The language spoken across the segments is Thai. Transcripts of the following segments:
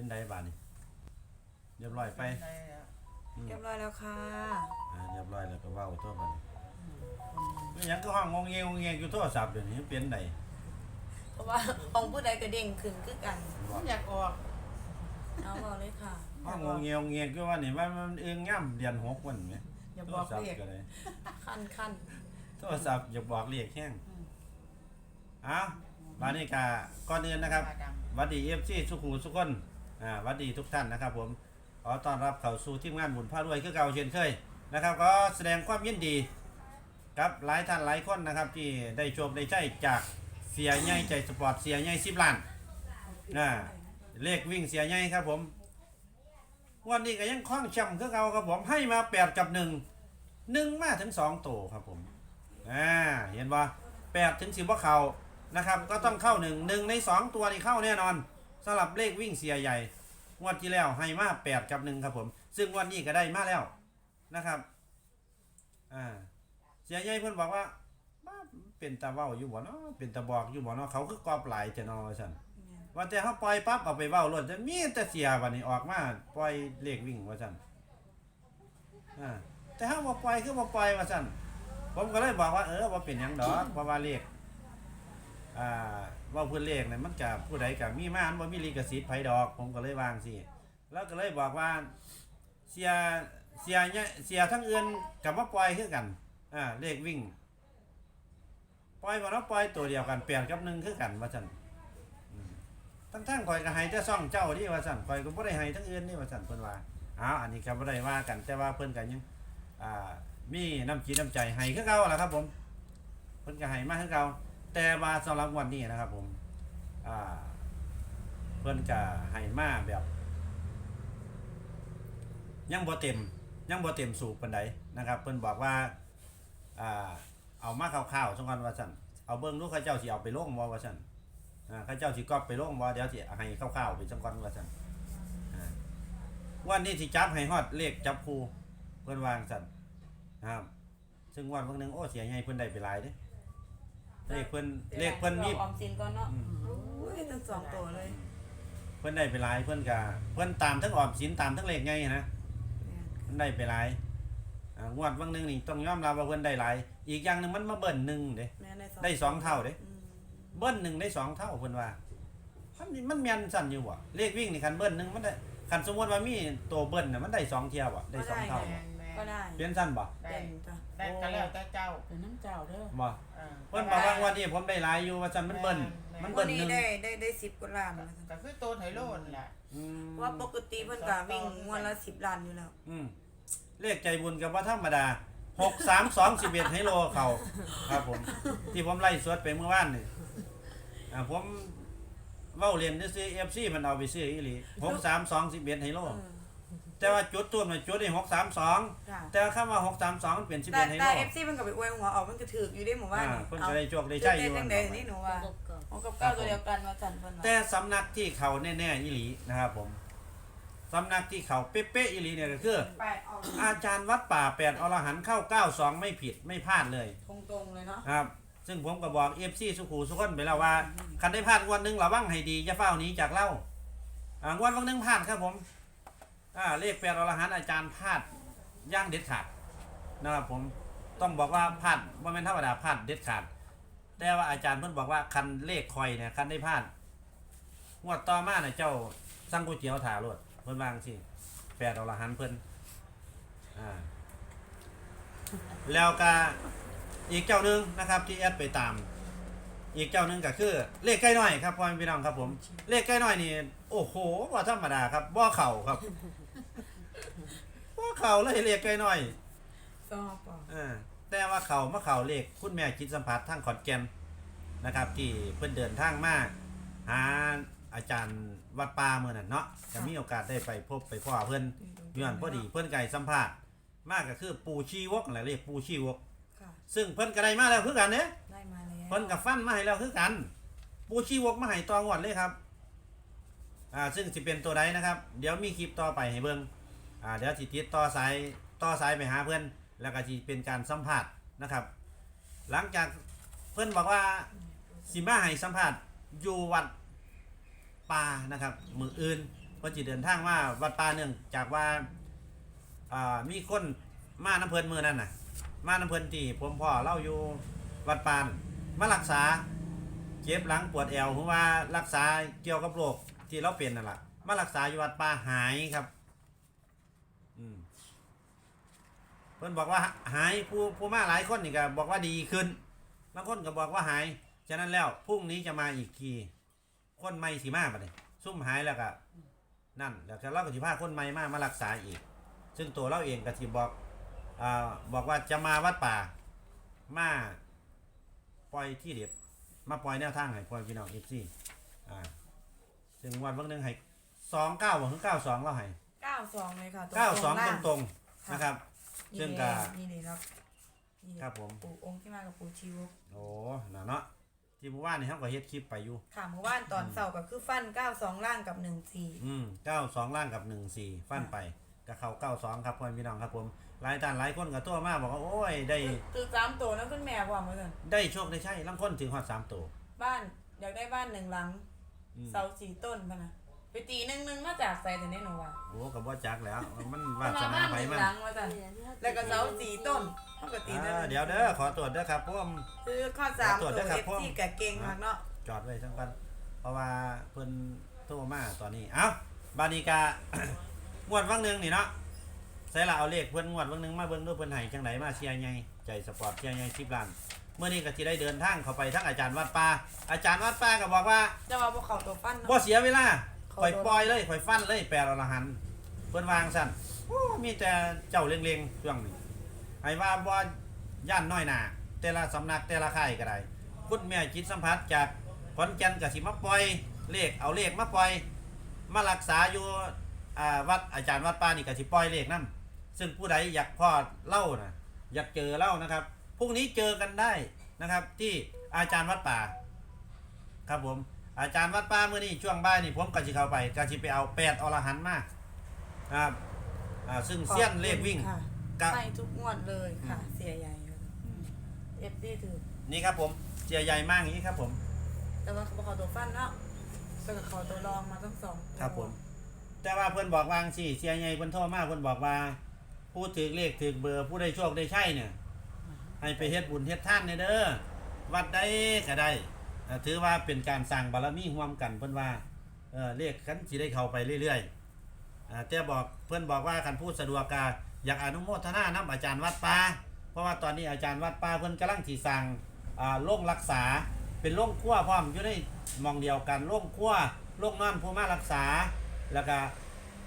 เป็นไดบาดนี่เรียบร้อยไปได้แล้วอืมเรียบร้อยแล้วค่ะอ่าเรียบร้อยแล้วก็เว้าตัวบัดนี้อิหยังก็ห้องงงเงงงเงงอยู่โทรศัพท์เดี๋ยวนี้เป็นไดเพราะว่าของผู้ใดก็เด้งขึ้นคือกันบอกอยากออกเอาบอกเลยค่ะห้องงงเงงงเงงคือว่านี่ว่ามันเอื้องง่ำเดือนหกวันแหมอย่าโทบรอกศัพเลท์ขก็เลยขั้นขั้นโทรศัพท์อย่าบอกเรียกแห้งอืมเอ้าบาดนี้ก็ก่อนอื่นนะครับมาดำหวัดดีเอฟซีสุขุมสุขคน อ่าวัดดีทุกท่านนะครับผมขอต้อนรับเข้าสู่ทีมงานบุญพารวยคือเก่าเช่นเคยนะครับ ก็แสดงความยินดีกับหลายท่านหลายคนนะครับที่ได้ชมได้ใช้จากเสียใหญ่ใจสปอร์ตเสียใหญ่สิบล้านนะเลขวิ่งเสียใหญ่ครับผมวันนี้ก็ยังคล้องแชมป์คือเก่าครับผมให้มาแปดกับหนึ่งหนึ่งมาถึงสองโตครับผมอ่าเห็นว่าแปดถึงสิบว่าเขานะครับ ก็ต้องเข้าหนึ่งหนึ่งในสองตัวนี่เข้าแน่นอน สำหรับเลขวิ่งเสียใหญ่ งวดที่แล้วให้มาแปดกับหนึ่งครับผม ซึ่งงวันนี้ก็ได้มาแล้วนะครับ อ่า เสียใหญ่เพิ่นบอกว่าบ้าเป็นตาเว้าอยู่บ่เนาะเป็นตาบอกอยู่บ่เนาะเขาคือกอบหลายจะเนอซั่นว่าแต่เขาปล่อยปั๊บเอาไปเว้ารถจะมีแต่เสียบัดนี้ออกมาปล่อยเลขวิ่งว่าซั่นอ่าแต่ถ้าบ่ปล่อยคือบ่ปล่อยว่าซั่นผมก็เลยบอกว่าเออบ่เป็นหยังดอกเพราะว่าเลขอ่า เว่าเพิ่นเลขเนี่ยมันก็ผู้ใดก็มีมาอันบ่ามีลิขสิทธิ์ไผดอก ผมก็เลยวางสิแล้วก็เลยบอกว่าเสียเสียเนี่ยเสียทั้งเอื่นกับว่าปล่อยคือกันอ่าเลขวิ่งปล่อยบ่เนาะปล่อยตัวเดียวกันแปดกับหนึ่งคือกันว่าซั่นอืมทั้งทั้งข่อยก็ให้แต่ซ่องเจ้านี่ว่าซั่นข่อยก็บ่ได้ให้ทั้งเอื่นนี่ว่าซั่นเพิ่นว่าอ้าวอันนี้ก็บ่ได้ว่ากันแต่ว่าเพิ่นก็ยังอ่ามีน้ำจิตน้ำใจให้คือเก่าล่ะครับผมเพิ่นก็ให้มาคือเก่า แต่ว่าสำหรับวันนี้นะครับ ผมอ่าเพิ่อนก็ให้มาแบบ ยังบ่เต็ม ยังบ่เต็มสูบปานใดนะครับ เพิ่อนบอกว่าอ่าเอามาคร่าวๆสักวันว่าซั่นเอาเบิ่งดูเขาเจ้าสิเอาไปลงบ่ว่าซั่นอ่าเขาเจ้าสิก๊อปไปลงบ่เดี๋ยวสิให้คร่าวๆไปสักวันว่าซั่นอ่าวันนี้สิจับให้ฮอดเลขจับคู่เพิ่อนวางซั่นนะครับ ซึ่งวันเพิ่นนึงโอ้เสียใหญ่เพิ่นได้ไปหลายเด้ เลขเพิ่นเลขเพิ่นมีออมสินก่อนเนาะอืมโอ้ยทั้งสองตัวเลยเพิ่นได้ไปหลายเพิ่นก็เพิ่นตามทั้งออมสินตามทั้งเลขไงนะเพิ่นได้ไปหลายอ่างวดบางหนึงนี่ต้องยอมรับว่าเพิ่นได้หลาย อีกอย่างหนึงมันมาเบิ่นหนึ่งเด้ แม่ได้สองได้สองเท่าเด้ อืมเบิ้ลหนึ่งได้สองเท่าเพิ่นว่ามันมันแม่นสั่นอยู่บ่เลขวิ่งนี่คันเบิ้ลหนึ่งมันได้คันสมมุติว่ามีตัวเบิ้ลน่ะมันได้สองเที่ยวบ่ได้สองเท่าแมบ่นแมนก็ได้เป็นสั่นบ่ได้เป็นจ้ะ ได้ก็แล้วแต่เจ้าเป็นน้ำเจ้าเด้อบ่เออเพิ่นบอกว่างวันนี้ผมได้หลายอยู่ว่าสั่นมันเบิ้ลมันวัเบิ้นลหนี้นึ่งได้ได้ได้สิบกว่าล้านแล้วจ้ะก็คือตัวไทโลนแหละ อืมเพราะว่าปกติเพิ่นก็วิ่งงวดละสิบล้านอยู่แล้ว อืมเลขใจบุญกับว่าธรรมดาหกสามสองสิบเอ็ดให้โลเขาครับผม ที่ผมไล่สวดไปเมื่อวานนี่อ่าผมเว้าเรียนซื้อเอฟซีมันเอาไปซื้ออีหลีหกสามสองสิบเอ็ดให้โล เออ แต่ว่าจุดตัวมันจุดได้หกสามสองค่ะแต่ว่าคำว่าหกสามสองมันเปลี่ยนสิบแต่เอ็ดให้แต่โลเอฟซีมันก็ไปอวยหัวออกมันก็ถือกอยู่ได้หมู่บ้านอ่านี่เพิ่นเอาก็ได้โชคได้ใช่ใช่อยู่จังไดนี่หนูว่าเอากับเก้าตัวเดียวกันว่าจันเพิ่นว่าแต่สำนักที่เขาแน่ๆอีหลีนะครับผมสำนักที่เขาเป๊ะๆอีหลีเนี่ยก็คือ แปดออกอาจารย์วัดป่าแปดอรหันต์เข้าเก้าสองไม่ผิดไม่พลาดเลยตรงๆเลยเนาะครับ ซึ่งผมก็บอกเอฟซีสุขูสุขนไปแล้วว่า คันได้พลาดงวันหนึงระวังให้ดีจะเฝ้าหนี้จากเล่าอ่างวันวันหนึงพลาดครับผม อ่าเลขแปดอรหันต์อาจารย์พลาดย่างเด็ดขาดนะครับผมต้องบอกว่าพลาดว่าเป็นธรรมดาพลาดเด็ดขาด แต่ว่าอาจารย์เพิ่นบอกว่าคันเลขคอยเนี่ยคันได้พลาดงวดต่อมาเนี่ยเจ้าสั่งก๋วยเตี๋ยวถารถเพิ่นวางสิแปดอรหันต์เพิ่นอ่าแล้วก็อีกเจ้าหนึงนะครับที่แอดไปตาม อีกเจ้าหนึงก็คือเลขใกล้น้อยครับพ่อพี่น้องครับผม เลขใกล้น้อยนี่โอ้โหว่าธรรมดาครับบ่เข่าครับ เข่าเลยเลขใกล้น้อยซอปอเออแต่ว่าเขามาเขาเลขคุณแม่คิดสัมผัสทางขอนแก่นนะครับ ที่เพิ่นเดินทางมาหาอาจารย์วัดป่าเมื่อนั้นเนาะจะมีโอกาสได้ไปพบไปพ่อเพิ่นย้อนพอดีเพิ่นไก่สัมภาษณ์มากก็คือปูชีวกนั่นแหละเรียกปูชีวกค่ะซึ่งเพิ่นก็ได้มาแล้วคือกันเด้ได้มาแล้วเพิ่นกับฟันมาให้แล้วคือกัน ปูชีวกมาให้ตองวดเลยครับ อ่าซึ่งสิเป็นตัวใดนะครับ เดี๋ยวมีคลิปต่อไปให้เบิ่ง อ่าเดี๋ยวสิติดต่อสายต่อสายไปหาเพื่อนแล้วก็สิเป็นการสัมภาษณ์นะครับ หลังจากเพื่อนบอกว่าสิมาให้สัมภาษณ์อยู่วัดป่านะครับมืออื่นเพิ่นสิเดินทางมาวัดป่าเนื่องจากว่าอ่ามีคนมาน้ำเพิ่นมือนั่นน่ะ มาน้ำเพิ่นที่ผมพ่อเล่าอยู่วัดปานมารักษาเจ็บหลังปวดแอวเพราะว่ารักษาเกี่ยวกับโรคที่เราเป็นนั่นแหละมารักษาอยู่วัดป่าหายครับ อืม เพิ่นบอกว่าหายผู้ผู้มาหลายคนนี่ก็บอกว่าดีขึ้นบางคนก็บอกว่าหายฉะนั้นแล้วพรุ่งนี้จะมาอีกทีคนใหม่สิมาบัดนี้ซุ่มหายแล้วก็นั่นแล้วก็เราก็สิพาคนใหม่มามารักษาอีก ซึ่งตัวเราเองก็สิบอกอ่าบอกว่าจะมาวัดป่ามาปล่อยที่เด็ดมาปล่อยแนวทางให้พ่อพี่น้องเอฟซีอ่าซึ่งวันวันหนึงให้สองเก้าถึงเก้าสองเราให้เก้าสองเลยค่ะเก้าสองล่ตรงๆนะครับ ซึ่งก็นี่เลยครับนี่เลยครับผม ปู่องค์ที่มากับปู่ชีวกโอ้น่ะเนาะที่เมื่อวานนี่เขาก็เฮ็ดคลิปไปอยู่ค่ะเมื่อวานตอนเสาร์ก็คือฟันเก้าสองล่างกับหนึ่งสี่อืมเก้าสองล่างกับหนึ่งสี่ฟันไปก็เข้าเก้าสองครับพ่อพี่น้องครับผมหลายท่านหลายคนก็ตัวมาบอกว่าโอ้ยได้คือสามตัวแล้วคุณแม่ว่ามาสั่นได้โชคได้ใช่ลังคนถึงหอดสามตัวบ้านอยากได้บ้านหนึ่งหลังอืมเสาสี่ต้นพะนะ ไปตีหนึ่งหนึ่งมาจากใส่แต่แน่หนูว่าโอ้กับว่าจักแล้ว มันมัวานสมานาบ้านไปหนึ่งมันหลังมาสั่นแล้วก็เสาสี่ต้นมันก็ตีนั่นอ่าเดี๋ยวเด้อขอตรวจเด้อครับพวกคือข้อสามตรตัววจด้วยครับเอฟพ่อซีกับเก่งมากเนาะจอดไว้ทั้งกันเพราะว่าเพิ่นโทรมาตอนนี้เอ้าบานิกางวดวังหนึงนี่เนาะใส่ละเอาเลขเพิ่นงวดวังหนึงมาเบิ่งดูเพิ่นให้จังไดมาเชียร์ใหญ่ใจสปอร์ตเชียร์ใหญ่10ล้านเมื่อนี้ก็สิได้เดินทางเข้าไปทั้งอาจารย์วัดป่าอาจารย์วัดป่าก็บอกว่าจะว่าพวกเขาตัวฟันบ่เนาะเสียเวลาเขาข่อยโดนปล่อยเลยข่อยฟันเลยแปดอรหันต์เพิ่นวางสั่นโอ้มีแต่เจ้าเล็งๆช่วงนี้ให้ว่าบ่ย่านน้อยหน้าแต่ละสำนักแต่ละค่ายก็ได้คุณแม่จิตสัมผัสจากขอนแก่นก็สิมาปล่อยเลขเอาเลขมาปล่อย มารักษาอยู่อ่าวัดอาจารย์วัดป่านี่ก็สิปล่อยเลขนํซึ่งผู้ใดอยากพอดเล่านะอยากเจอเล่านะครับพรุ่งนี้เจอกันได้นะครับ ที่อาจารย์วัดป่า ครับผม อาจารย์วัดป่าเมื่อนี้ช่วงบ่ายนี่ผมก็สิเข้าไปก็สิไปเอาแปดอรหันต์มาครับอ่าซึ่งเสี้ยนเลขวิ่งค่ะกับให้ทุกงวดเลยค่ะ เสียใหญ่เอฟซีถือ นี่ครับผมเจียใหญ่มากอย่างนี้ครับผม แต่ว่าเขาบอกเขาตัวฟันเนาะแต่กับเขาตัวรองมาทั้งสองตัวครับผม แต่ว่าเพื่อนบอกวางสิเจียใหญ่เพื่อนโทรมาเพื่อนบอกว่า ผู้ถือเลขถือเบอร์ผู้ได้โชคได้ใช่เนี่ย ให้ไปเฮ็ดบุญเฮ็ดท่านเนี่ยเด้อวัดได้ก็ได้อ่า ถือว่าเป็นการสร้างบารมีร่วมกันเพื่อนว่าเออเลขคันสิได้เข้าไปเรื่อยๆอ่าแต่บอกเพื่อนบอกว่าคันพูดสะดวกกาอยากอนุโมทนาน้ำอาจารย์วัดป่าเพราะว่าตอนนี้อาจารย์วัดป่าเพื่อนกำลังสีสั่งอ่าโรงรักษาเป็นโรงครัวพร้อมอยู่ในหมองเดียวกันโรงครัวโรงนอนผู้มารักษา แล้วก็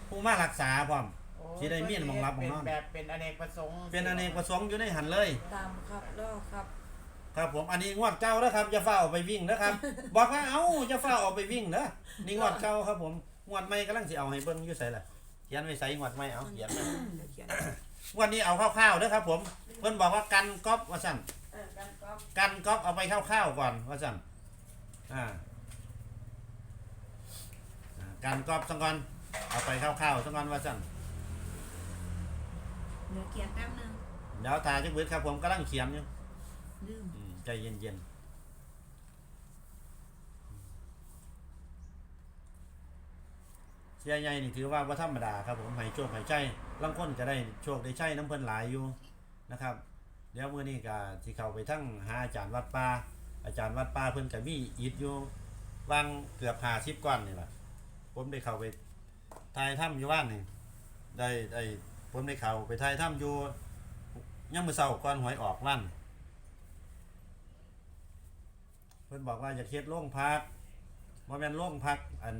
ผู้มารักษาพร้อมโอ้สิได้มีหม้องรับหม้องนอนเป็นแบบเป็นอเนกประสงค์เป็นอเนกประสงค์อยู่ในหันเลยตามครับแล้วครับ ครับผมอันนี้งวดเก่าแล้วครับจะฝ้าออกไปวิ่งนะครับบอกว่าเอ้าจะฝ้าออกไปวิ่งเนอะนี่งวดเก่าครับผมงวดใหม่กำลังสิเอาให้เบิ่งอยู่ใส่ละเขียนไว้ใส่งวดใหม่เอาเขียนไว้เดี๋ยวเขียนงวดนี้เอาคร่าวๆเด้อครับ ผมเพิ่นบอกว่ากันก๊อปว่าสั่นเออกันก็กันก๊อปเอาไปคร่าวๆก่อนว่าสั่นอ่าอ่ากันก๊อปสังก่อนเอาไปคร่าวๆสังก่อนว่าสั่นเดี๋ยวเขียนแป๊บนึงเดี๋ยวถ่ายจักเบิดครับผมกำลังเขียนอยู่ลืมอืม ใจเย็นๆเสียใหญ่นี่ถือว่าว่าธรรมดาครับผมให้โชคให้ใจลังคนก็ได้โชคได้ใช้น้ำเพิ่นหลายอยู่นะครับ เดี๋ยวเมื้อนี้ก็สิเข้าไปทั้งหาอาจารย์วัดป่าอาจารย์วัดป่าเพิ่นก็มีอิฐอยู่วางเกือบ50ก้อนนี่แหละผมได้เข้าไปถ่ายถ้ำอยู่บ้านนี่ได้ได้ผมได้เข้าไปถ่ายถ้ำอยู่ยังมือเช้าก่อนหวยออกวัน เพิ่นบอกว่าจะเฮ็ดโรงพักบ่แม่นโรงพักอัน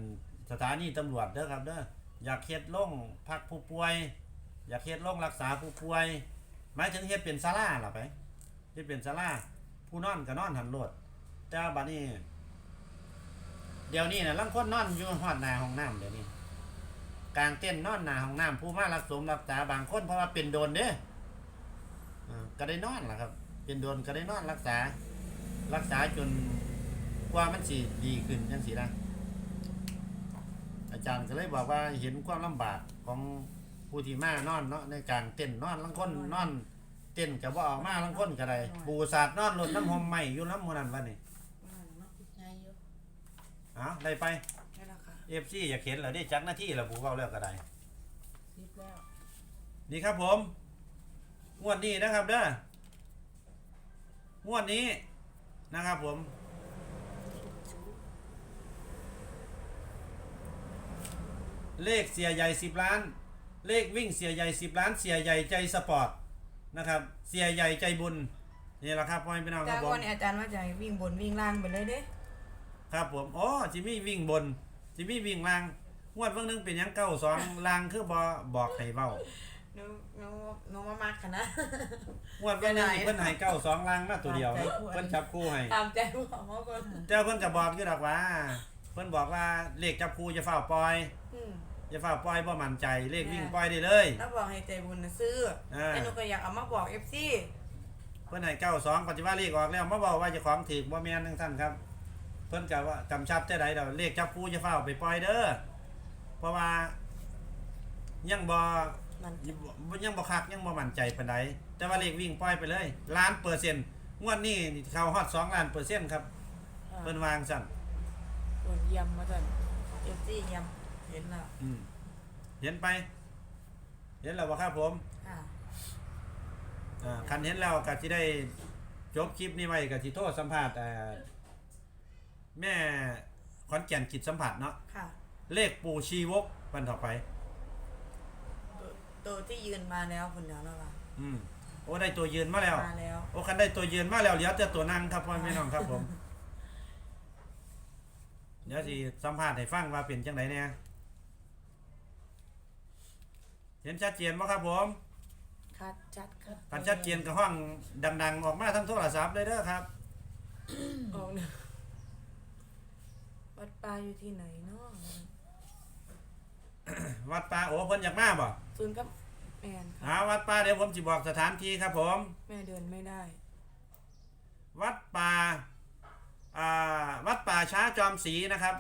สถานีตำรวจเด้อครับเด้ออยากเฮ็ดโรงพักผู้ป่วย อยากเฮ็ดโรงรักษาผู้ป่วยหมายถึงเฮ็ดเป็นศาลาล่ะไปเฮ็ดเป็นศาลาผู้นอนก็นอนหันโลดแต่ว่าบัดนี้ เดี๋ยวนี้น่ะลางคนนอนอยู่ฮอดหน้าห้องน้ำเดี๋ยวนี้กลางเต้นนอนหน้าห้องน้ำผู้มารักสมรักษาบางคนเพราะว่าเป็นโดนเด้อก็ได้นอนล่ะครับ เป็นโดนก็ได้นอนรักษา รักษาจนกว่ามันสิดีขึ้นจังสินะอาจารย์ก็เลยบอกว่าเห็นความลำบากของผู้ที่มานอนเนาะในการเต้นนอนลังคนนอน เต้นก็บ่ออกมาลังคนก็ได้ปูสาดนอนหล่นน้ำหอมใหม่อยู่น้ำหมันนั้นวันนี้ว่าแล้วเนาะไงอยู่เอ้าได้ไปนี่แหละค่ะ FC อยากเห็นแล้วได้จักหน้าที่แล้วผู้เว้าแล้วก็ได้ คิดแล้วนี่ครับผม งวดนี้นะครับเด้องวดนี้ นะครับผม เลขเสียใหญ่สิบล้าน เลขวิ่งเสียใหญ่สิบล้าน เสียใหญ่ใจสปอร์ตนะครับ เสียใหญ่ใจบุญนี่แหละครับพ่อแม่พี่น้องคแต่รับผวัมนนี้อาจารย์ว่าจะให้วิ่งบนวิ่งล่างไปเลยเด้ ครับผมอ๋อจิมี่วิ่งบน จิมี่วิ่งล่างงวดเบิ่งหนึงเป็นหยังเก้าสองล่างคือบอบอกให้เบ้า หนูหนูหนูมามากค่ะนะ งวดเบิ่งหนึงนี่เพิ่นให้เก้าสองล่างมาตัวเดียวนะเพิ่นจับคู่ให้ตามใจผู้ของพ่อคนเจ้าเพิ่นก็บอกอยู่ดอกว่า เพิ่นบอกว่าเลขจับคู่จะเฝ้าปล่อยอืมอย่าเฝ้าปล่อยบ่มั่นใจเลขวิ่งแม่ปล่อยได้เลย แล้วบอกให้ใจบุญนะซื้ออ่าแต่หนูก็อยากเอามาบอกเอฟซีเพิ่นให้เก้าสองปัจจุบันเลขออกแล้วมาบอกว่าเจะของถือบ่แม่นทั้งท่านครับ เพิ่นก็ว่ากำชับจะใดดอกเลขจับคู่จะเฝ้าไปปล่อยเด้อเพราะว่ายังบ่ มันยังบ่คักยังบ่มั่นใจปานใดแต่ว่าเลขวิ่งปล่อยไปเลยล้านเปอร์เซ็นต์งวดนี้นี่เข้าฮอด2ล้านเปอร์เซ็นต์ครับเพิ่นวางซั่นส่วนเยี่ยมมาจนเอฟซีเยี่ยมเห็นแล้วอืมเห็นไป เห็นแล้วบ่ครับผมค่ะอ่าคันเห็นแล้วก็สิได้จบคลิปนี้ไว้ก็สิโทษสัมภาษณ์เอ่อแม่ขอนแก่นจิตสัมผัสเนาะค่ะเลขปู่ชีวกวันต่อไป ตัวตัวที่ยืนมาแล้วคนเดียวแล้วว่ะอืมโอ้ได้ตัวยืนมาแล้ว มาแล้วโอ้คันได้ตัวยืนมาแล้วเหลือแต่ตัวนั่งครับพ่อแม่น้องครับผมเดี๋ยวสิสัมภาษณ์ให้ฟังว่าเป็นจังไดเนี่ยเห็นชัดเจนไหมครับผมคัดจัดครับคันชัดเจนกับห้องดัง ๆ ออกมาทั้งโทรศัพท์เลยเด้อครับ ออกเนี่ยวัดปลาอยู่ที่ไหนเนาะ วัดป่าโอ้เพิ่นอยากมาบ่ศูนย์กับแมนค่ะหาวัดป่าเดี๋ยวผมสิบอกสถานที่ครับผม แม่เดินไม่ได้ วัดป่าอ่าวัดป่าช้าจอมศรีนะครับ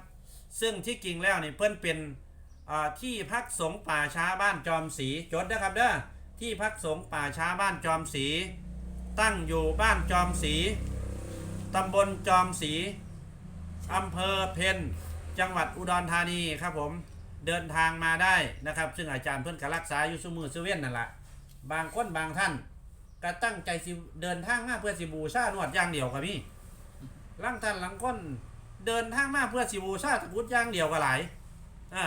ซึ่งที่จริงแล้วนี่เพิ่นเป็นอ่าที่พักสงฆ์ป่าช้าบ้านจอมศรีจดนะครับเด้อที่พักสงฆ์ป่าช้าบ้านจอมศรีตั้งอยู่บ้านจอมศรีตำบลจอมศรีอำเภอเพนจังหวัดอุดรธานีครับผม เดินทางมาได้นะครับ ซึ่งอาจารย์เพิ่นก็รักษาอยู่ซุมือซุเว้นนั่นแหละบางคนบางท่านก็ตั้งใจสิเดินทางมาเพื่อสิบูชาหนวดอย่างเดียวครับพี่ลังท่านหลังคนเดินทางมาเพื่อสิบูชาตะกรุดอย่างเดียวก็หลายอ่า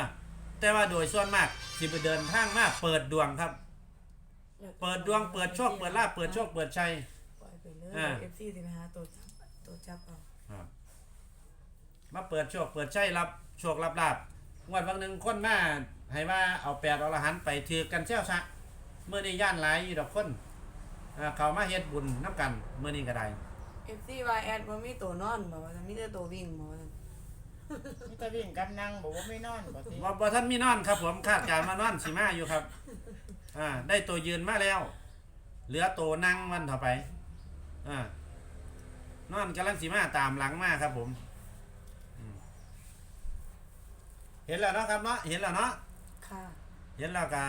แต่ว่าโดยส่วนมากสิไปเดินทางมาเปิดดวงครับ เปิดดวงเปิดโชคเปิดลาภเปิดโชคเปิดชัย ปล่อยไปเลยอ่า เอฟซีสิไปหาตัวจับตัวจับเอาครับมาเปิดโชคเปิดชัยรับโชครับลาบ งวดวันหนึ่งคนมาให้ว่าเอาแปดอรหันต์ไปถือกันเชี่ยวซะเมื่อนี้ย่านหลายอยู่ดอกคนอ่าเขามาเฮ็ดบุญน้ำกันเมื่อนี้ก็ได้เอฟซีวายแอดว่ามีตัวนอนบอกว่าจะมีแต่ตัววิ่งบอกว่ามีแต่วิ่งกับนั่งบอกว่าไม่นอนบอกสิว่าบ่ท่านมีนอนครับผมคาดการณ์มานอนสิมาอยู่ครับ อ่า ได้ตัวยืนมาแล้ว เหลือตัวนั่งวันต่อไป อ่านอนกำลังสิมาตามหลังมาครับผมอืม เห็นแล้วเนาะครับเนาะเห็นแล้วเนาะค่ะ เห็นแล้วก็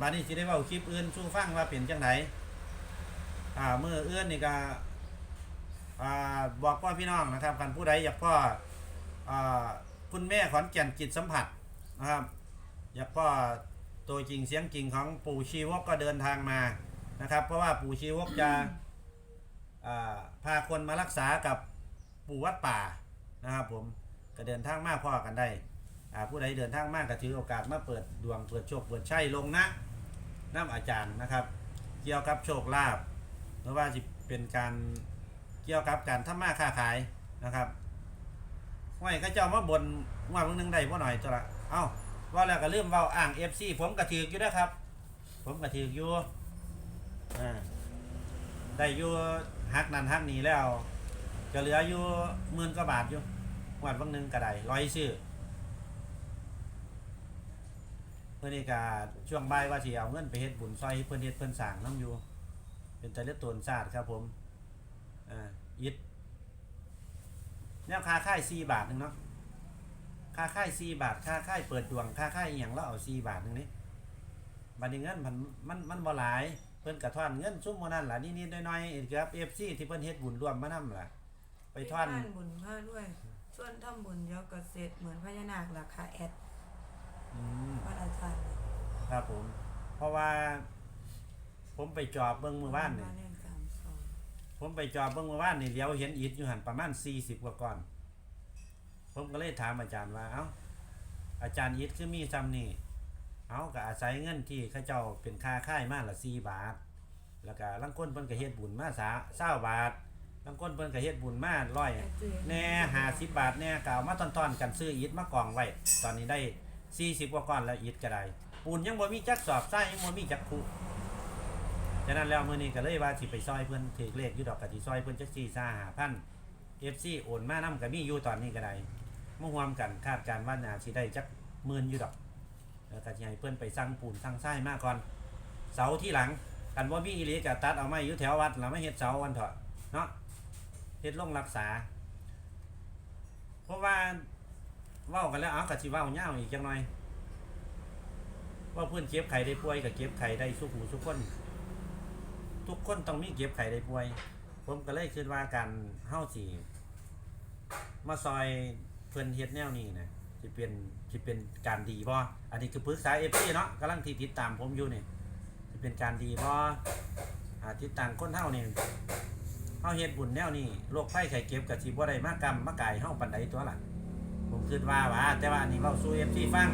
บาดนี้สิได้เว้าคลิปอื่นสู้ฟังว่าเป็นจังไดอ่ามื้ออื่นนี่ก็อ่าบอกพ่อพี่น้องนะครับคันผู้ใดอยากพ่ออ่าคุณแม่ขอนแก่นจิตสัมผัสนะครับ อยากพ่อตัวจริงเสียงจริงของปู่ชีวกก็เดินทางมานะครับ เพราะว่าปู่ชีวกจะอ่าพาคนมารักษากับปู่วัดป่านะครับผมก็เดินทางมาพ่อกันได้อ่า ผู้ใดเดินทางมากก็ถือโอกาสมาเปิดดวงเปิดโชคเปิดชัยลงนะน้ำอาจารย์นะครับ เกี่ยวกับโชคลาภหรือว่าจะเป็นการเกี่ยวกับการทำมาค้าขายนะครับห้อยเข้าเจ้ามาบนว่ามึงนึงได้พ่หน่อยตัวละเอ้าว่าแล้วก็ลืมเว่าอ่าง FC ผมกระถืออยู่นะครับ ผมกระถืออยู่อ่าได้อยู่ฮักนันฮักนี้แล้ว จะเหลืออยู่หมื่นกว่าบาทอยู่วันวันนึงก็ได้ร้อยซื้อ เพื่อนนี่ก็ช่วงบ่ายว่าสิเอาเงินไปเฮ็ดบุญซอยเพื่อนเฮ็ดเพื่อนสร้างน้ำอยู่ เป็นแต่เลือดตนศาสตร์ครับผมอ่ายิดแนวค่าค่ายสี่บาทหนึ่งเนาะค่าค่ายสี่บาท ค่าค่ายเปิดดวงค่าค่ายอหย่างแล้วเอาสี่บาทหนึ่งนี่บัดนี้เงินมันมันมันบ่หลายเพิ่นกระท่อนเงินซุ่มโมนั่นล่ะนิดๆหน้อยๆเกือบ FC ที่เพิ่นเฮ็ดบุญร่วมมานำล่ะ ไปท่อนบุญพาด้วยชส่วนทำบุญเดี๋ยวก็เสร็จเหมือนพญานาคราคาแอด อืมวัดอาจารย์ครับผม เพราะว่า ผมไปจอบเบิ่งมือบ้านเนี่ยเลขสามสองผมไปจอบเบิ่งมือบ้านนี่เดี๋ยวเห็นอิฐอยู่หันประมาณ40กว่าก้อน ผมก็เลยถามอาจารย์ว่าเอ้าอาจารย์อิฐคือมีซ้ำนี่เอาก็อาศัยเงินที่เข้าเจ้าเป็นค่าค่ายมาละ4บาท แล้วก็ลังก้นเพิ่นก็เฮ็ดบุญมาสาเศร้าบาทลังก้นเพิ่นก็เฮ็ดบุญมาร้อยแอดจื้อแน่ห้าสิบบาทแน่ก็เอามาตอนๆกันซื้ออิฐมากองไว้ ตอนนี้ได้ สี่สิบกว่าก้อนแล้วอิฐก็ได้ปูนยังบ่มีจักสอบทรายยังบ่มีจักคูฉะนั้นแล้วมื้อนี้ก็เลยว่าสิไปซอยเพิ่นถือเลขอยู่ดอกก็สิซอยเพิ่นจัก4 5 5พัน FC โอนมานํก็มีอยู่ตอนนี้ก็ได้มาร่วมกันคาดการณ์ว่าน่าสิได้จักหมื่นอยู่ดอกแล้วก็สิให้เพิ่นไปสั่งปูนสั่งทรายมาก่อน เสาที่หลังกันว่ามีอีหลีก็ตัดเอาไม้อยู่แถววัดแล้วมาเฮ็ดเสาวันเถอะเนาะเฮ็ดลงรักษา เพราะว่า เว้ากันแล้วเอากะสิเว้าย่าวอีกจังหน่อยว่าเพื่อนเก็บไข่ได้ป่วยกับเก็บไข่ได้สุขหูสุกคน ทุกคนต้องมีเก็บไข่ได้ป่วย ผมก็เลยคิดว่าการเฮาสิมาซอยเพิ่อนเฮ็ดแนวนี้นะสิเป็นสิเป็นการดีบ่อันนี้คือปรึกษา FC เนาะกำลังที่ติดตามผมอยู่เนี่สิเป็นการดีบ่อ่าติดตามคนเฮานี่เฮาเฮ็ดบุญแนวนี้โรคภัยไข้เจ็บก็สิบ่ได้มากกรรมมากายเฮาปานใดตัวหล่ะ ผมคิดว่าว่าแต่ว่าอันนี้เราสู้เอฟซีฟัง